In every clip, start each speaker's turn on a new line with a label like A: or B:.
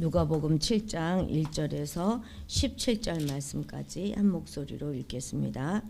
A: 누가복음 7장 1절에서 17절 말씀까지 한 목소리로 읽겠습니다.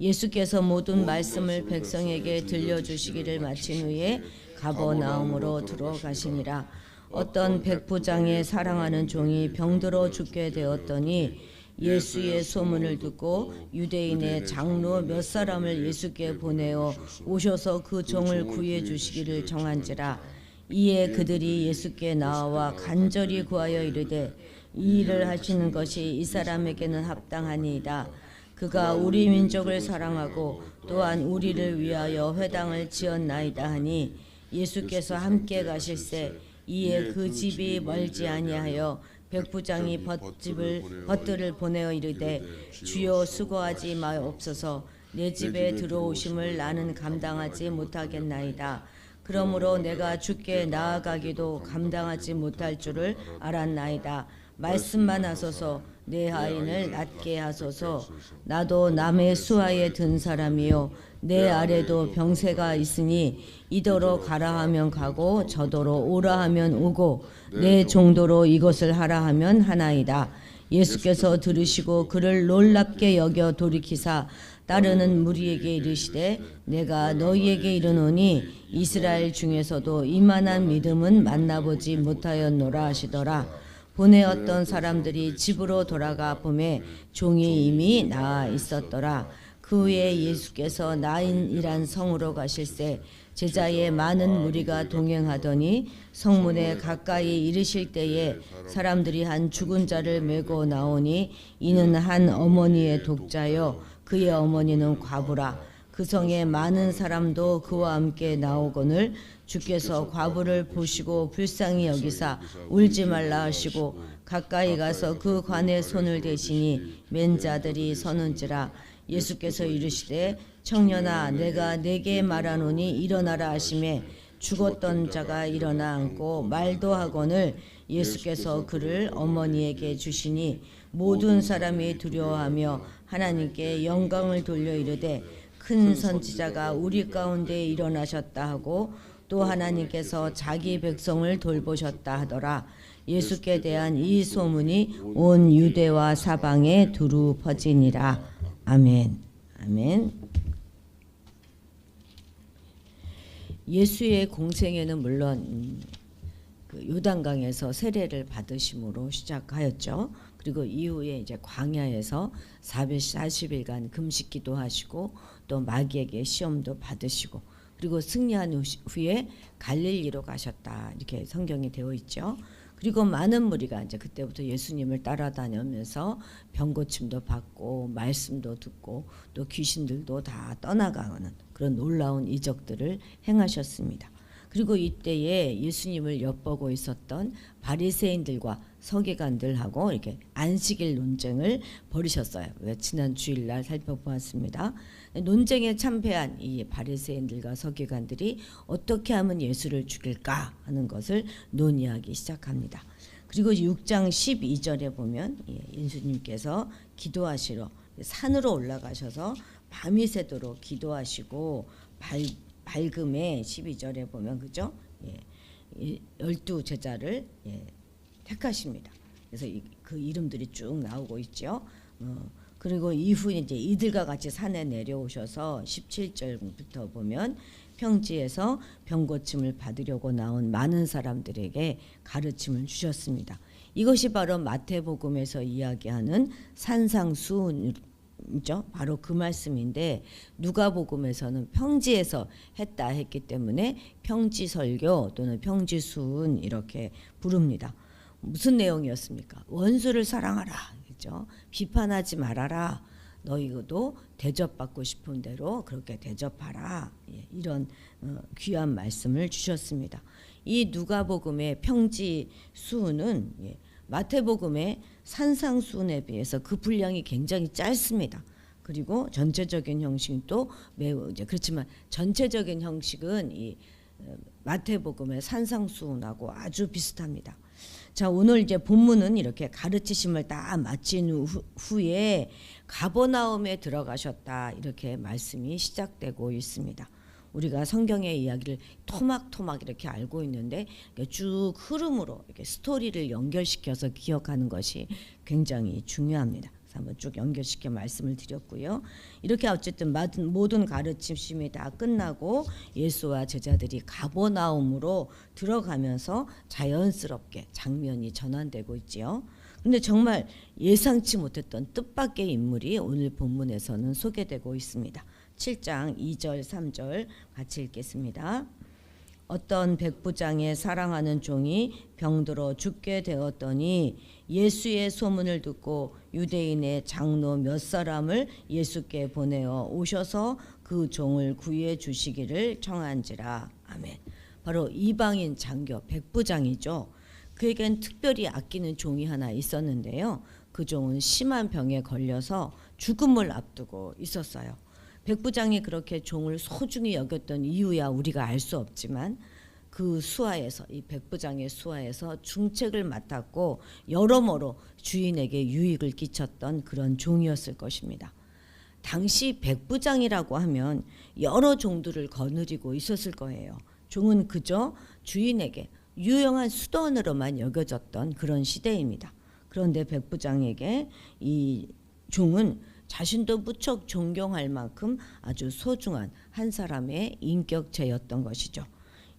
A: 예수께서 모든 말씀을 백성에게 들려주시기를 마친 후에 가버나움으로 들어가시니라. 어떤 백부장의 사랑하는 종이 병들어 죽게 되었더니 예수의 소문을 듣고 유대인의 장로 몇 사람을 예수께 보내어 오셔서 그 종을 구해 주시기를 정한지라 이에 그들이 예수께 나와 간절히 구하여 이르되 이 일을 하시는 것이 이 사람에게는 합당하니이다. 그가 우리 민족을 사랑하고 또한 우리를 위하여 회당을 지었나이다 하니 예수께서 함께 가실새 이에 그 집이 멀지 아니하여 백부장이 벗집을 벗들을 보내어 이르되 주여 수고하지 마옵소서. 내 집에 들어오심을 나는 감당하지 못하겠나이다. 그러므로 내가 주께 나아가기도 감당하지 못할 줄을 알았나이다. 말씀만 하소서 내 하인을 낫게 하소서 나도 남의 수하에 든 사람이요 내 아래도 병세가 있으니 이더러 가라 하면 가고 저더러 오라 하면 오고 내 정도로 이것을 하라 하면 하나이다. 예수께서 들으시고 그를 놀랍게 여겨 돌이키사 따르는 무리에게 이르시되 내가 너희에게 이르노니 이스라엘 중에서도 이만한 믿음은 만나보지 못하였노라 하시더라. 보내었던 사람들이 집으로 돌아가 보매 종이 이미 나아 있었더라. 그 후에 예수께서 나인이란 성으로 가실새 제자의 많은 무리가 동행하더니 성문에 가까이 이르실 때에 사람들이 한 죽은 자를 메고 나오니 이는 한 어머니의 독자요 그의 어머니는 과부라. 그 성에 많은 사람도 그와 함께 나오거늘 주께서 과부를 보시고 불쌍히 여기사 울지 말라 하시고 가까이 가서 그 관에 손을 대시니 맨 자들이 서는지라 예수께서 이르시되 청년아 내가 내게 말하노니 일어나라 하심에 죽었던 자가 일어나 앉고 말도 하거늘 예수께서 그를 어머니에게 주시니 모든 사람이 두려워하며 하나님께 영광을 돌려 이르되 큰 선지자가 우리 가운데 일어나셨다 하고 또 하나님께서 자기 백성을 돌보셨다 하더라. 예수께 대한 이 소문이 온 유대와 사방에 두루 퍼지니라 아멘 아멘 예수의 공생애는 물론 음, 그 요단강에서 세례를 받으심으로 시작하였죠. 그리고 이후에 이제 광야에서 440일간 금식 기도하시고 또 마귀에게 시험도 받으시고 그리고 승리한 후- 후에 갈릴리로 가셨다 이렇게 성경에 되어 있죠. 그리고 많은 무리가 이제 그때부터 예수님을 따라다니면서 병고침도 받고 말씀도 듣고 또 귀신들도 다 떠나가는 그런 놀라운 이적들을 행하셨습니다. 그리고 이때에 예수님을 엿보고 있었던 바리새인들과 서기관들하고 이렇게 안식일 논쟁을 벌이셨어요. 왜 지난 주일날 살펴보았습니다. 논쟁에 참패한 이 바리새인들과 서기관들이 어떻게 하면 예수를 죽일까 하는 것을 논의하기 시작합니다. 그리고 6장 12절에 보면 예, 예수님께서 기도하시러 산으로 올라가셔서 밤이 새도록 기도하시고 발, 밝음에 12절에 보면 그죠? 예, 이 열두 제자를 예, 택하십니다. 그래서 이, 그 이름들이 쭉 나오고 있죠. 어, 그리고 이후에 이제 이들과 같이 산에 내려오셔서 17절부터 보면 평지에서 병고침을 받으려고 나온 많은 사람들에게 가르침을 주셨습니다. 이것이 바로 마태복음에서 이야기하는 산상수훈이죠. 바로 그 말씀인데 누가복음에서는 평지에서 했다 했기 때문에 평지설교 또는 평지수훈 이렇게 부릅니다. 무슨 내용이었습니까? 원수를 사랑하라. 그죠? 비판하지 말아라. 너희도 대접받고 싶은 대로 그렇게 대접하라. 예, 이런 어, 귀한 말씀을 주셨습니다. 이 누가복음의 평지 수훈은 예, 마태복음의 산상수훈에 비해서 그 분량이 굉장히 짧습니다. 그리고 전체적인 형식도 매우 이제 그렇지만 전체적인 형식은 이 어, 마태복음의 산상수훈하고 아주 비슷합니다. 자 오늘 이제 본문은 이렇게 가르치심을 다 마친 후, 후에 가버나움에 들어가셨다 이렇게 말씀이 시작되고 있습니다. 우리가 성경의 이야기를 토막토막 이렇게 알고 있는데 쭉 흐름으로 이렇게 스토리를 연결시켜서 기억하는 것이 굉장히 중요합니다. 한번 쭉 연결시켜 말씀을 드렸고요. 이렇게 어쨌든 모든, 가르침심이 다 끝나고 예수와 제자들이 가버나움으로 들어가면서 자연스럽게 장면이 전환되고 있지요. 근데 정말 예상치 못했던 뜻밖의 인물이 오늘 본문에서는 소개되고 있습니다. 7장 2절 3절 같이 읽겠습니다. 어떤 백부장의 사랑하는 종이 병들어 죽게 되었더니 예수의 소문을 듣고 유대인의 장로 몇 사람을 예수께 보내어 오셔서 그 종을 구해 주시기를 청한지라 아멘. 바로 이방인 장교 백부장이죠. 그에겐 특별히 아끼는 종이 하나 있었는데요. 그 종은 심한 병에 걸려서 죽음을 앞두고 있었어요. 백 부장이 그렇게 종을 소중히 여겼던 이유야 우리가 알 수 없지만 그 수하에서 이 백 부장의 수하에서 중책을 맡았고 여러모로 주인에게 유익을 끼쳤던 그런 종이었을 것입니다. 당시 백 부장이라고 하면 여러 종들을 거느리고 있었을 거예요. 종은 그저 주인에게 유용한 수단으로만 여겨졌던 그런 시대입니다. 그런데 백부장에게 이 종은 자신도 무척 존경할 만큼 아주 소중한 한 사람의 인격체였던 것이죠.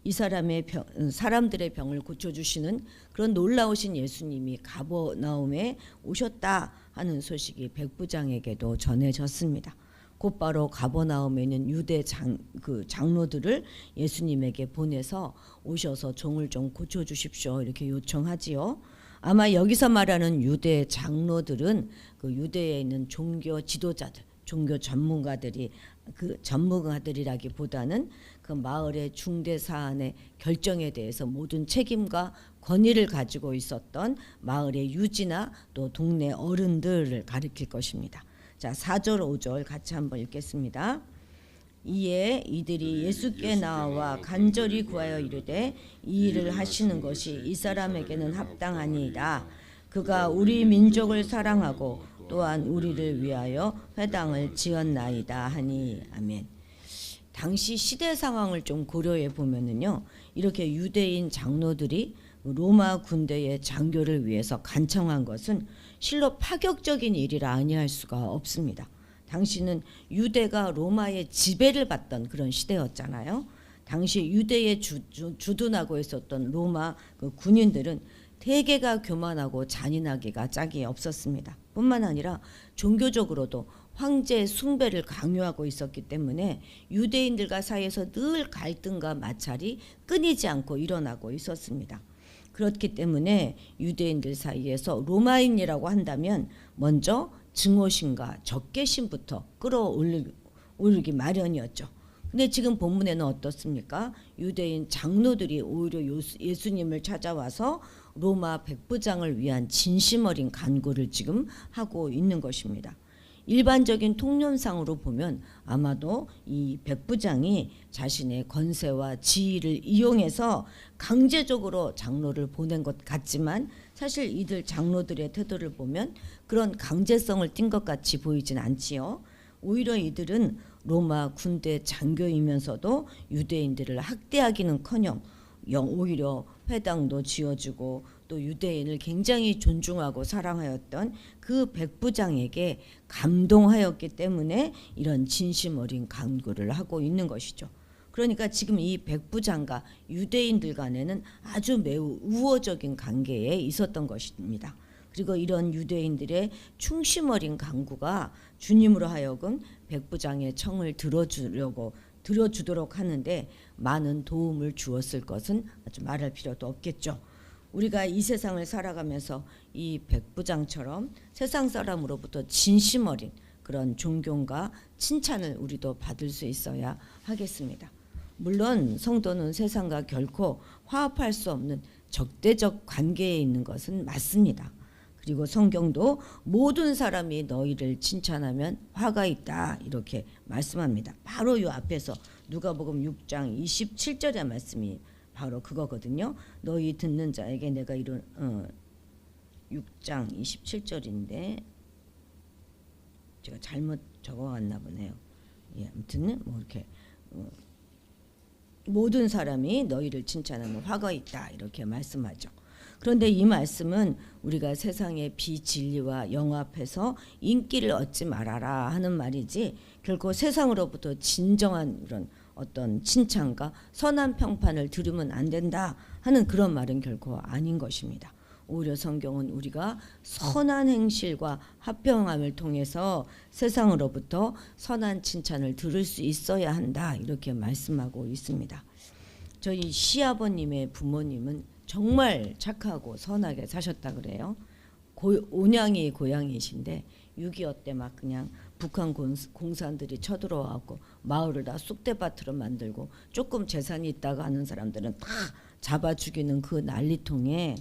A: 이 사람의 병, 사람들의 병을 고쳐주시는 그런 놀라우신 예수님이 가버나움에 오셨다 하는 소식이 백부장에게도 전해졌습니다. 곧바로 가버나움에는 유대 장, 그 장로들을 예수님에게 보내서 오셔서 종을 좀 고쳐주십시오 이렇게 요청하지요. 아마 여기서 말하는 유대 장로들은 그 유대에 있는 종교 지도자들, 종교 전문가들이 그 전문가들이라기보다는 그 마을의 중대 사안의 결정에 대해서 모든 책임과 권위를 가지고 있었던 마을의 유지나 또 동네 어른들을 가리킬 것입니다. 자, 4절 5절 같이 한번 읽겠습니다. 이에 이들이 예수께 나와 간절히 구하여 이르되 이 일을 하시는 것이 이 사람에게는 합당하니이다. 그가 우리 민족을 사랑하고 또한 우리를 위하여 회당을 지었나이다 하니 아멘. 당시 시대 상황을 좀 고려해 보면은요. 이렇게 유대인 장로들이 로마 군대의 장교를 위해서 간청한 것은 실로 파격적인 일이라 아니할 수가 없습니다. 당시는 유대가 로마의 지배를 받던 그런 시대였잖아요. 당시 유대에 주, 주, 둔하고 있었던 로마 그 군인들은 대개가 교만하고 잔인하기가 짝이 없었습니다. 뿐만 아니라 종교적으로도 황제 숭배를 강요하고 있었기 때문에 유대인들과 사이에서 늘 갈등과 마찰이 끊이지 않고 일어나고 있었습니다. 그렇기 때문에 유대인들 사이에서 로마인이라고 한다면 먼저 증오심과 적개심부터 끌어올리기 마련이었죠. 근데 지금 본문에는 어떻습니까? 유대인 장로들이 오히려 예수님을 찾아와서 로마 백부장을 위한 진심 어린 간구를 지금 하고 있는 것입니다. 일반적인 통념상으로 보면 아마도 이 백부장이 자신의 권세와 지위를 이용해서 강제적으로 장로를 보낸 것 같지만 사실 이들 장로들의 태도를 보면 그런 강제성을 띈 것 같이 보이진 않지요. 오히려 이들은 로마 군대 장교이면서도 유대인들을 학대하기는커녕 오히려 회당도 지어주고 또 유대인을 굉장히 존중하고 사랑하였던 그 백부장에게 감동하였기 때문에 이런 진심 어린 간구를 하고 있는 것이죠. 그러니까 지금 이 백부장과 유대인들 간에는 아주 매우 우호적인 관계에 있었던 것입니다. 그리고 이런 유대인들의 충심 어린 강구가 주님으로 하여금 백부장의 청을 들어주려고 들어주도록 하는데 많은 도움을 주었을 것은 아주 말할 필요도 없겠죠. 우리가 이 세상을 살아가면서 이 백부장처럼 세상 사람으로부터 진심 어린 그런 존경과 칭찬을 우리도 받을 수 있어야 하겠습니다. 물론 성도는 세상과 결코 화합할 수 없는 적대적 관계에 있는 것은 맞습니다. 그리고 성경도 모든 사람이 너희를 칭찬하면 화가 있다 이렇게 말씀합니다. 바로 요 앞에서 누가복음 6장 27절의 말씀이 바로 그거거든요. 너희 듣는 자에게 내가 이런 어, 6장 27절인데 제가 잘못 적어왔나 보네요. 예, 아무튼 뭐 이렇게 어, 모든 사람이 너희를 칭찬하는 화가 있다 이렇게 말씀하죠. 그런데 이 말씀은 우리가 세상의 비진리와 영합해서 인기를 얻지 말아라 하는 말이지 결코 세상으로부터 진정한 이런 어떤 칭찬과 선한 평판을 들으면 안 된다 하는 그런 말은 결코 아닌 것입니다. 오히려 성경은 우리가 선한 행실과 합평함을 통해서 세상으로부터 선한 칭찬을 들을 수 있어야 한다 이렇게 말씀하고 있습니다. 저희 시아버님의 부모님은 정말 착하고 선하게 사셨다 그래요. 고, 온양이 고향이신데 6.25 때 막 그냥 북한 공, 공산들이 쳐들어와갖고 마을을 다 쑥대밭으로 만들고 조금 재산이 있다고 하는 사람들은 다 잡아 죽이는 그 난리통에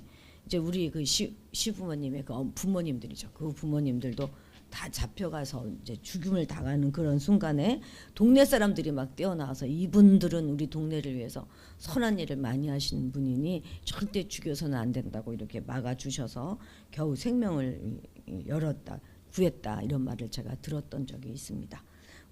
A: 이제 우리 그 시, 시부모님의 그 엄- 부모님들이죠. 그 부모님들도 다 잡혀가서 이제 죽임을 당하는 그런 순간에 동네 사람들이 막 뛰어나와서 이분들은 우리 동네를 위해서 선한 일을 많이 하시는 분이니 절대 죽여서는 안 된다고 이렇게 막아 주셔서 겨우 생명을 열었다 구했다 이런 말을 제가 들었던 적이 있습니다.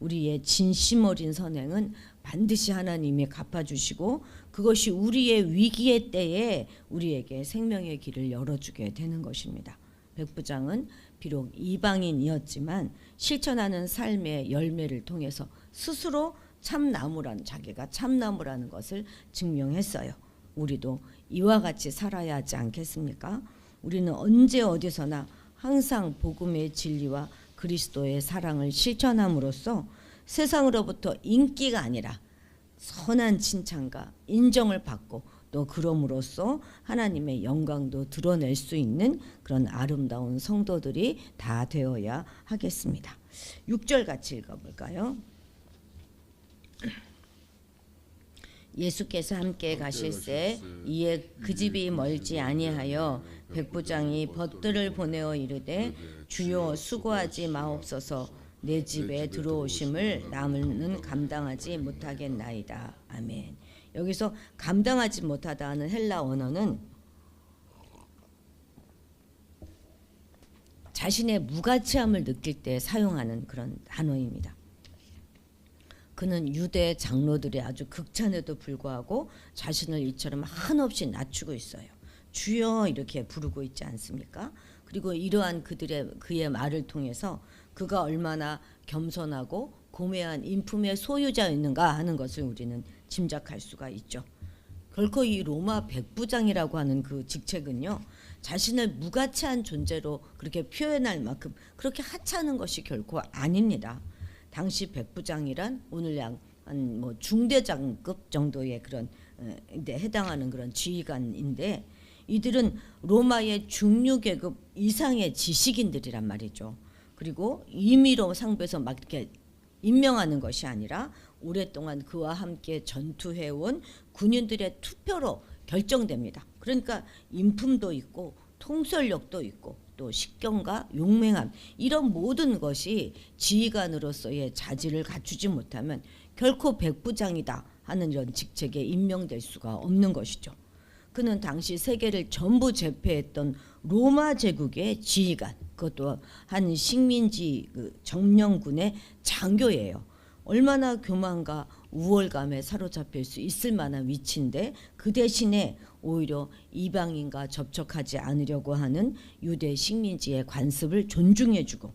A: 우리의 진심 어린 선행은 반드시 하나님이 갚아주시고 그것이 우리의 위기의 때에 우리에게 생명의 길을 열어주게 되는 것입니다. 백부장은 비록 이방인이었지만 실천하는 삶의 열매를 통해서 스스로 참나무라는 자기가 참나무라는 것을 증명했어요. 우리도 이와 같이 살아야 하지 않겠습니까? 우리는 언제 어디서나 항상 복음의 진리와 그리스도의 사랑을 실천함으로써 세상으로부터 인기가 아니라 선한 칭찬과 인정을 받고 또 그럼으로써 하나님의 영광도 드러낼 수 있는 그런 아름다운 성도들이 다 되어야 하겠습니다. 6절 같이 읽어볼까요? 예수께서 함께 가실새 이에 그 집이 멀지 아니하여 백부장이 벗들을 보내어 이르되 주여 수고하지 마옵소서 내 집에 들어오심을 남은 감당하지 못하겠나이다. 아멘. 여기서 감당하지 못하다는 헬라 언어는 자신의 무가치함을 느낄 때 사용하는 그런 단어입니다. 그는 유대 장로들의 아주 극찬에도 불구하고 자신을 이처럼 한없이 낮추고 있어요. 주여 이렇게 부르고 있지 않습니까? 그리고 이러한 그들의 그의 말을 통해서 그가 얼마나 겸손하고 고매한 인품의 소유자였는가 하는 것을 우리는 짐작할 수가 있죠. 결코 이 로마 백부장이라고 하는 그 직책은요 자신을 무가치한 존재로 그렇게 표현할 만큼 그렇게 하찮은 것이 결코 아닙니다. 당시 백부장이란 오늘 양한뭐 중대장급 정도의 그런 어, 데 해당하는 그런 지휘관인데 이들은 로마의 중류 계급 이상의 지식인들이란 말이죠. 그리고 임의로 상부에서 막 이렇게 임명하는 것이 아니라 오랫동안 그와 함께 전투해온 군인들의 투표로 결정됩니다. 그러니까 인품도 있고 통솔력도 있고 또 식견과 용맹함 이런 모든 것이 지휘관으로서의 자질을 갖추지 못하면 결코 백부장이다 하는 이런 직책에 임명될 수가 없는 것이죠. 그는 당시 세계를 전부 제패했던 로마 제국의 지휘관 그것도 한 식민지 그 정령군의 장교예요. 얼마나 교만과 우월감에 사로잡힐 수 있을 만한 위치인데 그 대신에 오히려 이방인과 접촉하지 않으려고 하는 유대 식민지의 관습을 존중해주고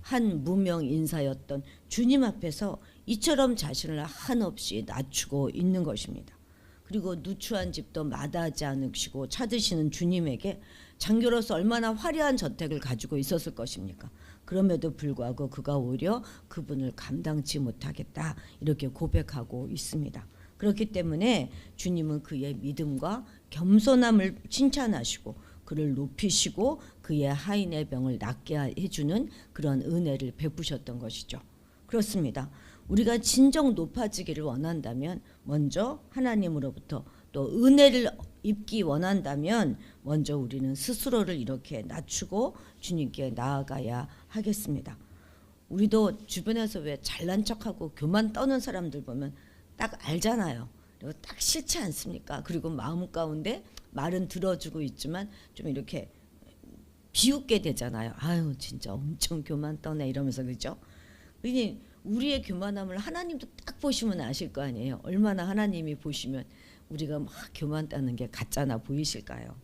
A: 한 무명 인사였던 주님 앞에서 이처럼 자신을 한없이 낮추고 있는 것입니다. 그리고 누추한 집도 마다하지 않으시고 찾으시는 주님에게 장교로서 얼마나 화려한 저택을 가지고 있었을 것입니까? 그럼에도 불구하고 그가 오히려 그분을 감당치 못하겠다 이렇게 고백하고 있습니다. 그렇기 때문에 주님은 그의 믿음과 겸손함을 칭찬하시고 그를 높이시고 그의 하인의 병을 낫게 해주는 그런 은혜를 베푸셨던 것이죠. 그렇습니다. 우리가 진정 높아지기를 원한다면 먼저 하나님으로부터 또 은혜를 입기 원한다면 먼저 우리는 스스로를 이렇게 낮추고 주님께 나아가야 하겠습니다. 우리도 주변에서 왜 잘난 척하고 교만 떠는 사람들 보면 딱 알잖아요. 그리고 딱 싫지 않습니까? 그리고 마음 가운데 말은 들어주고 있지만 좀 이렇게 비웃게 되잖아요. 아유 진짜 엄청 교만 떠네 이러면서 그죠? 그러니 우리의 교만함을 하나님도 딱 보시면 아실 거 아니에요. 얼마나 하나님이 보시면 우리가 막 교만다는 게 가짜나 보이실까요?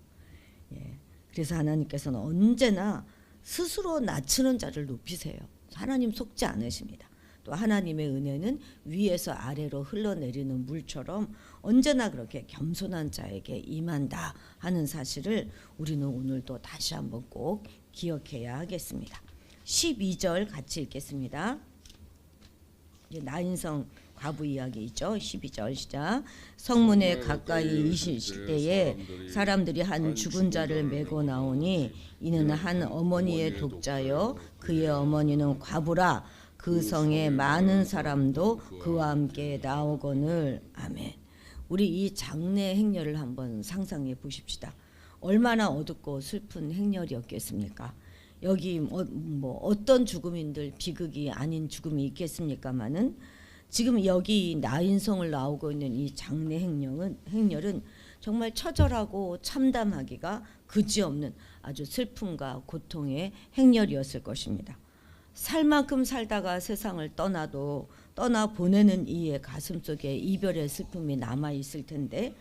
A: 예. 그래서 하나님께서는 언제나 스스로 낮추는 자를 높이세요. 하나님 속지 않으십니다. 또 하나님의 은혜는 위에서 아래로 흘러내리는 물처럼 언제나 그렇게 겸손한 자에게 임한다 하는 사실을 우리는 오늘도 다시 한번 꼭 기억해야 하겠습니다. 12절 같이 읽겠습니다. 나인성 과부 이야기 있죠. 12절 시작. 성문에 가까이 이실 때에 사람들이 한 죽은 자를 메고 나오니 이는 한 어머니의 독자요 그의 어머니는 과부라 그 성에 많은 사람도 그와 함께 나오거늘 아멘. 우리 이 장례 행렬을 한번 상상해 보십시다. 얼마나 어둡고 슬픈 행렬이었겠습니까? 여기 뭐, 뭐 어떤 죽음인들 비극이 아닌 죽음이 있겠습니까마는 지금 여기 나인성을 나오고 있는 이 장례 행렬은 행렬은 정말 처절하고 참담하기가 그지없는 아주 슬픔과 고통의 행렬이었을 것입니다. 살 만큼 살다가 세상을 떠나도 떠나 보내는 이의 가슴 속에 이별의 슬픔이 남아 있을 텐데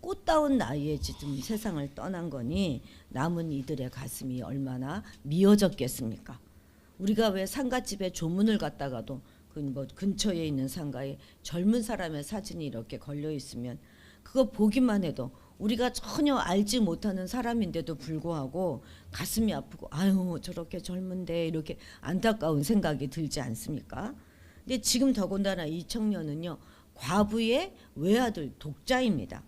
A: 꽃다운 나이에 지금 세상을 떠난 거니 남은 이들의 가슴이 얼마나 미어졌겠습니까? 우리가 왜 상가집에 조문을 갔다가도 그뭐 근처에 있는 상가에 젊은 사람의 사진이 이렇게 걸려 있으면 그거 보기만 해도 우리가 전혀 알지 못하는 사람인데도 불구하고 가슴이 아프고 아유 저렇게 젊은데 이렇게 안타까운 생각이 들지 않습니까? 근데 지금 더군다나 이 청년은요 과부의 외아들 독자입니다.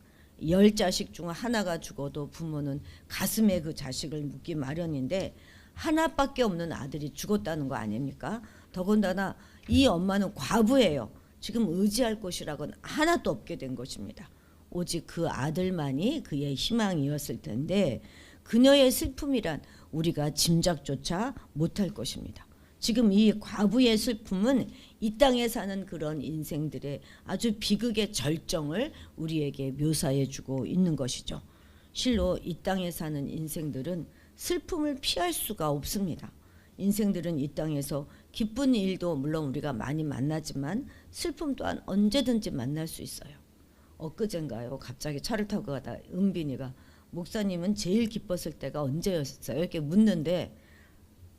A: 열 자식 중 하나가 죽어도 부모는 가슴에 그 자식을 묻기 마련인데 하나밖에 없는 아들이 죽었다는 거 아닙니까? 더군다나 이 엄마는 과부예요. 지금 의지할 곳이라고는 하나도 없게 된 것입니다. 오직 그 아들만이 그의 희망이었을 텐데 그녀의 슬픔이란 우리가 짐작조차 못할 것입니다. 지금 이 과부의 슬픔은 이 땅에 사는 그런 인생들의 아주 비극의 절정을 우리에게 묘사해 주고 있는 것이죠. 실로 이 땅에 사는 인생들은 슬픔을 피할 수가 없습니다. 인생들은 이 땅에서 기쁜 일도 물론 우리가 많이 만나지만 슬픔 또한 언제든지 만날 수 있어요. 엊그젠가요. 갑자기 차를 타고 가다 은빈이가 목사님은 제일 기뻤을 때가 언제였어요? 이렇게 묻는데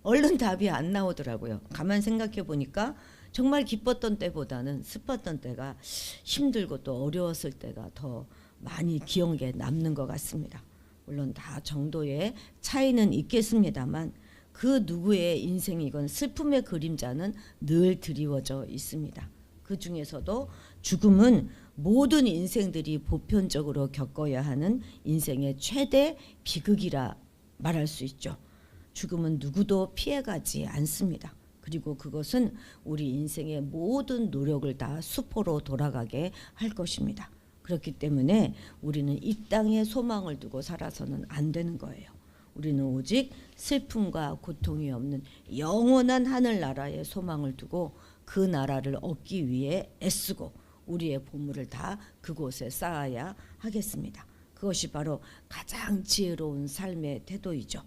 A: 얼른 답이 안 나오더라고요. 가만 생각해 보니까 정말 기뻤던 때보다는 슬펐던 때가 힘들고 또 어려웠을 때가 더 많이 기억에 남는 것 같습니다. 물론 다 정도의 차이는 있겠습니다만 그 누구의 인생이건 슬픔의 그림자는 늘 드리워져 있습니다. 그 중에서도 죽음은 모든 인생들이 보편적으로 겪어야 하는 인생의 최대 비극이라 말할 수 있죠. 죽음은 누구도 피해가지 않습니다. 그리고 그것은 우리 인생의 모든 노력을 다 수포로 돌아가게 할 것입니다. 그렇기 때문에 우리는 이 땅에 소망을 두고 살아서는 안 되는 거예요. 우리는 오직 슬픔과 고통이 없는 영원한 하늘나라에 소망을 두고 그 나라를 얻기 위해 애쓰고 우리의 보물을 다 그곳에 쌓아야 하겠습니다. 그것이 바로 가장 지혜로운 삶의 태도이죠.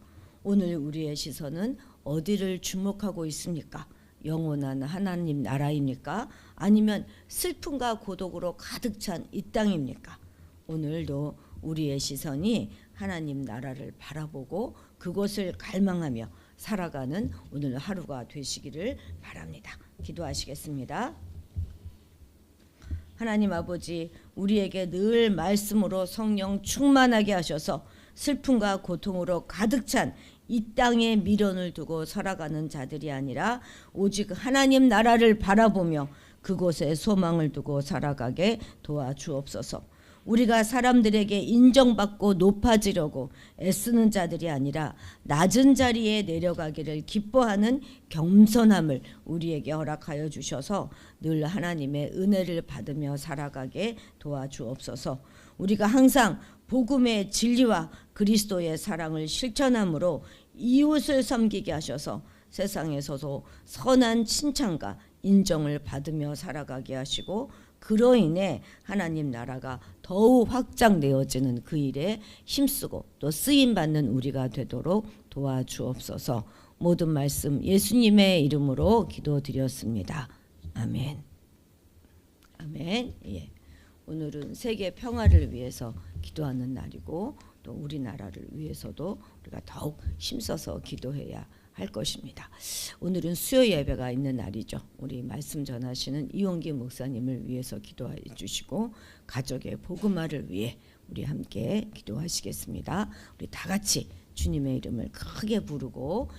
A: 오늘 우리의 시선은 어디를 주목하고 있습니까? 영원한 하나님 나라입니까? 아니면 슬픔과 고독으로 가득 찬 이 땅입니까? 오늘도 우리의 시선이 하나님 나라를 바라보고 그것을 갈망하며 살아가는 오늘 하루가 되시기를 바랍니다. 기도하시겠습니다. 하나님 아버지 우리에게 늘 말씀으로 성령 충만하게 하셔서 슬픔과 고통으로 가득 찬 이 땅에 미련을 두고 살아가는 자들이 아니라 오직 하나님 나라를 바라보며 그곳에 소망을 두고 살아가게 도와주옵소서. 우리가 사람들에게 인정받고 높아지려고 애쓰는 자들이 아니라 낮은 자리에 내려가기를 기뻐하는 겸손함을 우리에게 허락하여 주셔서 늘 하나님의 은혜를 받으며 살아가게 도와주옵소서. 우리가 항상 복음의 진리와 그리스도의 사랑을 실천함으로 이웃을 섬기게 하셔서 세상에서도 선한 칭찬과 인정을 받으며 살아가게 하시고 그로 인해 하나님 나라가 더욱 확장되어지는 그 일에 힘쓰고 또 쓰임 받는 우리가 되도록 도와주옵소서. 모든 말씀 예수님의 이름으로 기도드렸습니다. 아멘. 아멘. 예. 오늘은 세계 평화를 위해서 기도하는 날이고 또 우리나라를 위해서도 우리가 더욱 힘써서 기도해야 할 것입니다. 오늘은 수요 예배가 있는 날이죠. 우리 말씀 전하시는 이용기 목사님을 위해서 기도해 주시고 가족의 복음화를 위해 우리 함께 기도하시겠습니다. 우리 다 같이 주님의 이름을 크게 부르고